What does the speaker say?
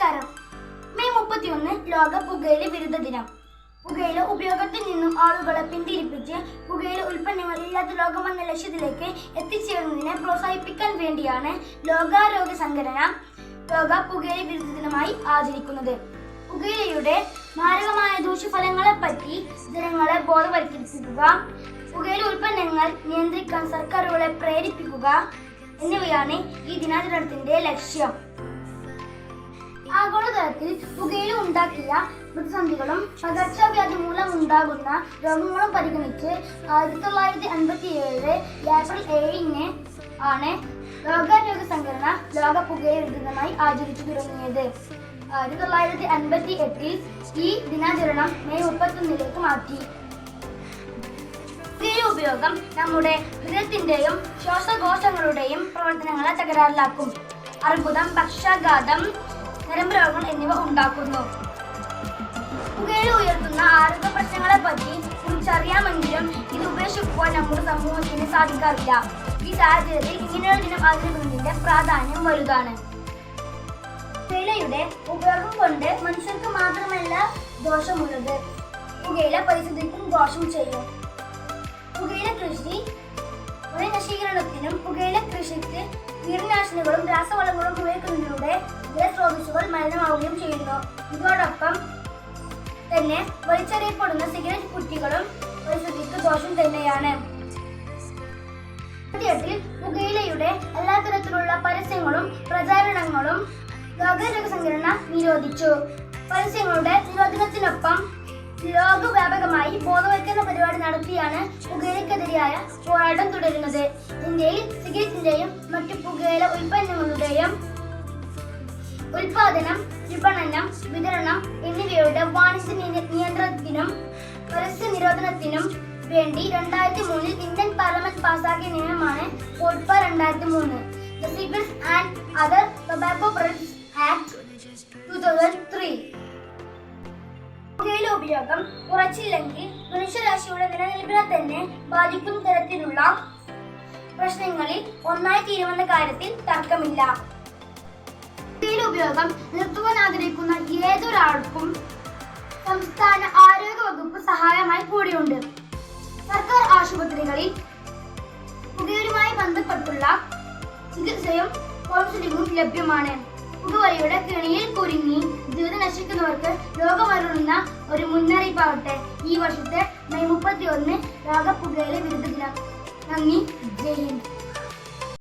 നമസ്കാരം. മെയ് മുപ്പത്തിയൊന്ന് ലോക പുകയില വിരുദ്ധ ദിനം. പുകയില ഉപയോഗത്തിൽ നിന്നും ആളുകളെ പിന്തിരിപ്പിച്ച് പുകയില ഉൽപ്പന്നങ്ങൾ ഇല്ലാത്ത ലോകമെന്ന ലക്ഷ്യത്തിലേക്ക് എത്തിച്ചേരുന്നതിനെ പ്രോത്സാഹിപ്പിക്കാൻ വേണ്ടിയാണ് ലോകാരോഗ്യ സംഘടന ലോക പുകയില വിരുദ്ധ ദിനമായി ആചരിക്കുന്നത്. പുകയിലയുടെ മാരകമായ ദൂഷ്യഫലങ്ങളെ പറ്റി ജനങ്ങളെ ബോധവൽക്കരിക്കുക പുകയില ഉൽപ്പന്നങ്ങൾ നിയന്ത്രിക്കാൻ സർക്കാരുകളെ പ്രേരിപ്പിക്കുക എന്നിവയാണ് ഈ ദിനാചരണത്തിന്റെ ലക്ഷ്യം. ആഗോളതലത്തിൽ പുകയില ഉണ്ടാക്കിയ പ്രതിസന്ധികളും പകർച്ചവ്യാധി മൂലം ഉണ്ടാകുന്ന രോഗങ്ങളും പരിഗണിച്ച് ആയിരത്തി തൊള്ളായിരത്തി അൻപത്തി ഏഴ് ഏപ്രിൽ ഏഴിന് ആണ് ലോകാരോഗ്യ സംഘടന ലോക പുകയില ദിനമായി ആചരിച്ചു തുടങ്ങിയത്. ആയിരത്തി തൊള്ളായിരത്തി അൻപത്തി എട്ടിൽ ഈ ദിനാചരണം മെയ് മുപ്പത്തൊന്നിലേക്ക് മാറ്റി. ഉപയോഗം നമ്മുടെ ഹൃദയത്തിന്റെയും ശ്വാസകോശങ്ങളുടെയും പ്രവർത്തനങ്ങളെ തകരാറിലാക്കും. അർബുദം പക്ഷാഘാതം രോഗങ്ങൾ എന്നിവ ഉണ്ടാക്കുന്നു. പുകയില ഉയർത്തുന്ന ആരോഗ്യ പ്രശ്നങ്ങളെ പറ്റി കുറിച്ചറിയാമെങ്കിലും ഇത് ഉപേക്ഷിക്കുവാൻ നമ്മുടെ സമൂഹത്തിന് സാധിക്കാറില്ല. ഈ സാഹചര്യത്തിൽ ഇങ്ങനെയൊരു ദിനം ആചരിക്കുന്നതിന്റെ പ്രാധാന്യം വലുതാണ്. പുകയിലയുടെ ഉപയോഗം കൊണ്ട് മനുഷ്യർക്ക് മാത്രമല്ല ദോഷമുള്ളത്. പുകയില പരിസ്ഥിതിക്കും ദോഷം ചെയ്യും. പുകയില കൃഷി വനനശീകരണത്തിനും പുകയില കൃഷിക്ക് കീടനാശിനികളും രാസവളങ്ങളും ഇതോടൊപ്പം തന്നെ വലിച്ചെറിയപ്പെടുന്ന സിഗരറ്റ് കുറ്റികളും പരിസ്ഥിതിക്ക് ദോഷം തന്നെയാണ്. പുകയിലയുടെ എല്ലാ തരത്തിലുള്ള പരസ്യങ്ങളും പ്രചാരണങ്ങളും ലോകാരോഗ്യ സംഘടന നിരോധിച്ചു. പരസ്യങ്ങളുടെ നിരോധനത്തിനൊപ്പം ലോകവ്യാപകമായി ബോധവൽക്കരണ പരിപാടി നടത്തിയാണ് പുകയിലക്കെതിരായ പോരാട്ടം തുടരുന്നത്. ഇന്ത്യയിൽ സിഗരറ്റിന്റെയും മറ്റു പുകയില ഉൽപ്പന്നങ്ങളുടെയും ഉൽപാദനം വിപണനം വിതരണം എന്നിവയുടെ വാണിജ്യ നിയ- നിയന്ത്രണത്തിനും പരസ്യ നിരോധനത്തിനും വേണ്ടി രണ്ടായിരത്തി മൂന്നിൽ ഇന്ത്യൻ പാർലമെന്റ് പാസാക്കിയ നിയമമാണ് കോഡ്പ രണ്ടായിരത്തി മൂന്ന്. ആൻഡ് അതർ ടൊബാക്കോ പുകയില ഉപയോഗം കുറച്ചില്ലെങ്കിൽ മനുഷ്യരാശിയുടെ നിലനിൽപ്പിനെ തന്നെ ബാധിക്കുന്ന തരത്തിലുള്ള പ്രശ്നങ്ങളിൽ ഒന്നായി തീരുമെന്ന കാര്യത്തിൽ തർക്കമില്ല. ഉപയോഗം നിർത്തുവാൻ ആഗ്രഹിക്കുന്ന ഏതൊരാൾക്കും സംസ്ഥാന ആരോഗ്യ വകുപ്പ് സഹായമായി കൂടിയുണ്ട്. സർക്കാർ ആശുപത്രികളിൽ പുകയിലുമായി ബന്ധപ്പെട്ടുള്ള ചികിത്സയും കൗൺസിലിംഗും ലഭ്യമാണ്. പുകവലിയുടെ കെണിയിൽ കുരുങ്ങി ജീവിതം നശിക്കുന്നവർക്ക് രോഗമരുളുന്ന ഒരു മുന്നറിയിപ്പാവട്ടെ. ഈ വർഷത്തെ മെയ് മുപ്പത്തി ഒന്ന് ലോക വിരുദ്ധ ദിനം. നന്ദി. ജയ്